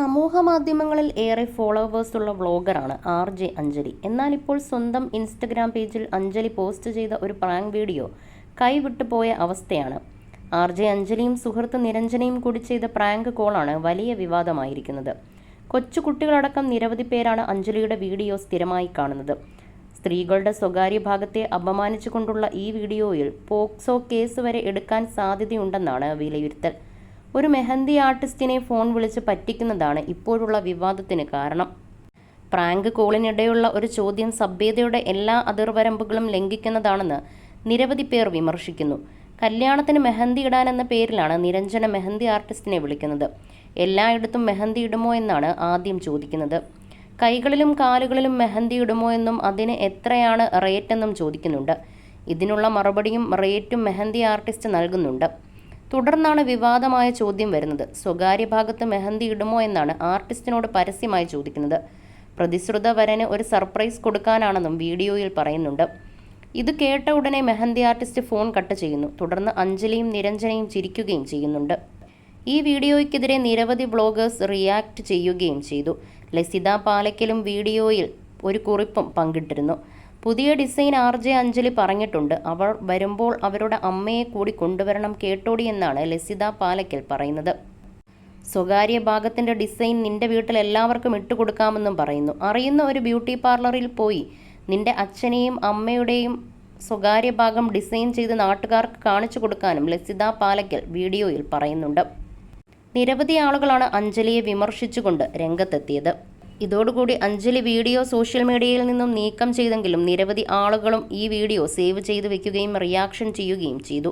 സമൂഹ മാധ്യമങ്ങളിൽ ഏറെ ഫോളോവേഴ്സ് ഉള്ള വ്ളോഗറാണ് ആർ ജെ അഞ്ജലി. എന്നാൽ ഇപ്പോൾ സ്വന്തം ഇൻസ്റ്റഗ്രാം പേജിൽ അഞ്ജലി പോസ്റ്റ് ചെയ്ത ഒരു പ്രാങ്ക് വീഡിയോ കൈവിട്ടു പോയ അവസ്ഥയാണ്. ആർ ജെ അഞ്ജലിയും സുഹൃത്ത് നിരഞ്ജനയും കൂടി ചെയ്ത പ്രാങ്ക് കോളാണ് വലിയ വിവാദമായിരിക്കുന്നത്. കൊച്ചു കുട്ടികളടക്കം നിരവധി പേരാണ് അഞ്ജലിയുടെ വീഡിയോ സ്ഥിരമായി കാണുന്നത്. സ്ത്രീകളുടെ സ്വകാര്യ ഭാഗത്തെ അപമാനിച്ചുകൊണ്ടുള്ള ഈ വീഡിയോയിൽ പോക്സോ കേസ് വരെ എടുക്കാൻ സാധ്യതയുണ്ടെന്നാണ് വിലയിരുത്തൽ. ഒരു മെഹന്തി ആർട്ടിസ്റ്റിനെ ഫോൺ വിളിച്ച് പറ്റിക്കുന്നതാണ് ഇപ്പോഴുള്ള വിവാദത്തിന് കാരണം. പ്രാങ്ക് കോളിനിടെയുള്ള ഒരു ചോദ്യം സഭ്യതയുടെ എല്ലാ അതിർവരമ്പുകളും ലംഘിക്കുന്നതാണെന്ന് നിരവധി പേർ വിമർശിക്കുന്നു. കല്യാണത്തിന് മെഹന്തി ഇടാൻ എന്ന പേരിലാണ് നിരഞ്ജന മെഹന്തി ആർട്ടിസ്റ്റിനെ വിളിക്കുന്നത്. എല്ലായിടത്തും മെഹന്തി ഇടുമോ എന്നാണ് ആദ്യം ചോദിക്കുന്നത്. കൈകളിലും കാലുകളിലും മെഹന്തി ഇടുമോ എന്നും അതിന് എത്രയാണ് റേറ്റ് എന്നും ചോദിക്കുന്നുണ്ട്. ഇതിനുള്ള മറുപടിയും റേറ്റും മെഹന്തി ആർട്ടിസ്റ്റ് നൽകുന്നുണ്ട്. തുടർന്നാണ് വിവാദമായ ചോദ്യം വരുന്നത്. സ്വകാര്യ ഭാഗത്ത് മെഹന്തി ഇടുമോ എന്നാണ് ആർട്ടിസ്റ്റിനോട് പരസ്യമായി ചോദിക്കുന്നത്. പ്രതിശ്രുത വരന് ഒരു സർപ്രൈസ് കൊടുക്കാനാണെന്നും വീഡിയോയിൽ പറയുന്നുണ്ട്. ഇത് കേട്ട ഉടനെ മെഹന്തി ആർട്ടിസ്റ്റ് ഫോൺ കട്ട് ചെയ്യുന്നു. തുടർന്ന് അഞ്ജലിയും നിരഞ്ജനയും ചിരിക്കുകയും ചെയ്യുന്നുണ്ട്. ഈ വീഡിയോയ്ക്കെതിരെ നിരവധി വ്ളോഗേഴ്സ് റിയാക്ട് ചെയ്യുകയും ചെയ്തു. ലസിത പാലക്കലും വീഡിയോയിൽ ഒരു കുറിപ്പും പങ്കിട്ടിരുന്നു. പുതിയ ഡിസൈൻ ആർ ജെ അഞ്ജലി പറഞ്ഞിട്ടുണ്ട്. അവർ വരുമ്പോൾ അവരുടെ അമ്മയെ കൂടി കൊണ്ടുവരണം കേട്ടോടി എന്നാണ് ലസിത പാലക്കൽ പറയുന്നത്. സ്വകാര്യ ഭാഗത്തിന്റെ ഡിസൈൻ നിന്റെ വീട്ടിൽ എല്ലാവർക്കും ഇട്ടുകൊടുക്കാമെന്നും പറയുന്നു. അറിയുന്ന ഒരു ബ്യൂട്ടി പാർലറിൽ പോയി നിന്റെ അച്ഛനെയും അമ്മയുടെയും സ്വകാര്യ ഭാഗം ഡിസൈൻ ചെയ്ത് നാട്ടുകാർക്ക് കാണിച്ചു കൊടുക്കാനും ലസിത പാലക്കൽ വീഡിയോയിൽ പറയുന്നുണ്ട്. നിരവധി ആളുകളാണ് അഞ്ജലിയെ വിമർശിച്ചുകൊണ്ട് രംഗത്തെത്തിയത്. ഇതോടുകൂടി അഞ്ജലി വീഡിയോ സോഷ്യൽ മീഡിയയിൽ നിന്നും നീക്കം ചെയ്തെങ്കിലും നിരവധി ആളുകളും ഈ വീഡിയോ സേവ് ചെയ്തു വെക്കുകയും റിയാക്ഷൻ ചെയ്യുകയും ചെയ്തു.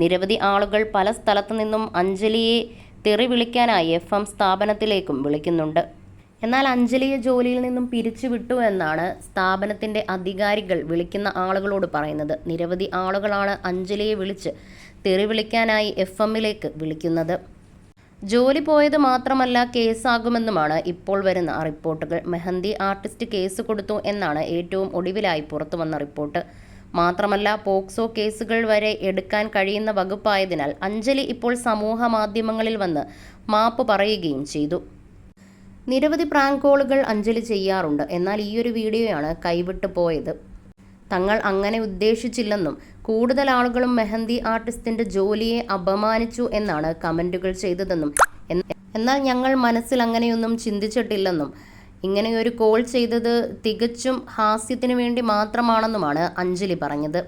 നിരവധി ആളുകൾ പല സ്ഥലത്തു നിന്നും അഞ്ജലിയെ തെറി വിളിക്കാനായി എഫ് എം സ്ഥാപനത്തിലേക്കും വിളിക്കുന്നുണ്ട്. എന്നാൽ അഞ്ജലിയെ ജോലിയിൽ നിന്നും പിരിച്ചുവിട്ടു എന്നാണ് സ്ഥാപനത്തിന്റെ അധികാരികൾ വിളിക്കുന്ന ആളുകളോട് പറയുന്നത്. നിരവധി ആളുകളാണ് അഞ്ജലിയെ വിളിച്ച് തെറി വിളിക്കാനായി എഫ് എമ്മിലേക്ക് വിളിക്കുന്നത്. ജോലി പോയത് മാത്രമല്ല കേസാകുമെന്നുമാണ് ഇപ്പോൾ വരുന്ന റിപ്പോർട്ടുകൾ. മെഹന്തി ആർട്ടിസ്റ്റ് കേസ് കൊടുത്തു എന്നാണ് ഏറ്റവും ഒടുവിലായി പുറത്തു വന്ന റിപ്പോർട്ട്. മാത്രമല്ല പോക്സോ കേസുകൾ വരെ എടുക്കാൻ കഴിയുന്ന വകുപ്പായതിനാൽ അഞ്ജലി ഇപ്പോൾ സമൂഹ മാധ്യമങ്ങളിൽ വന്ന് മാപ്പ് പറയുകയും ചെയ്തു. നിരവധി പ്രാങ്ക് കോളുകൾ അഞ്ജലി ചെയ്യാറുണ്ട്. എന്നാൽ ഈയൊരു വീഡിയോയാണ് കൈവിട്ടു പോയത്. തങ്ങൾ അങ്ങനെ ഉദ്ദേശിച്ചില്ലെന്നും കൂടുതൽ ആളുകളും മെഹന്തി ആർട്ടിസ്റ്റിന്റെ ജോലിയെ അപമാനിച്ചു എന്നാണ് കമന്റുകൾ ചെയ്തതെന്നും എന്നാൽ ഞങ്ങൾ മനസ്സിൽ അങ്ങനെയൊന്നും ചിന്തിച്ചിട്ടില്ലെന്നും ഇങ്ങനെയൊരു കോൾ ചെയ്തത് തികച്ചും ഹാസ്യത്തിനു വേണ്ടി മാത്രമാണെന്നുമാണ് അഞ്ജലി പറഞ്ഞത്.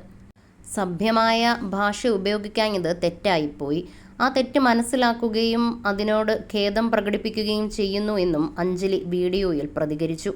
സഭ്യമായ ഭാഷ ഉപയോഗിക്കാഞ്ഞത് തെറ്റായിപ്പോയി. ആ തെറ്റ് മനസ്സിലാക്കുകയും അതിനോട് ഖേദം പ്രകടിപ്പിക്കുകയും ചെയ്യുന്നു എന്നും അഞ്ജലി വീഡിയോയിൽ പ്രതികരിച്ചു.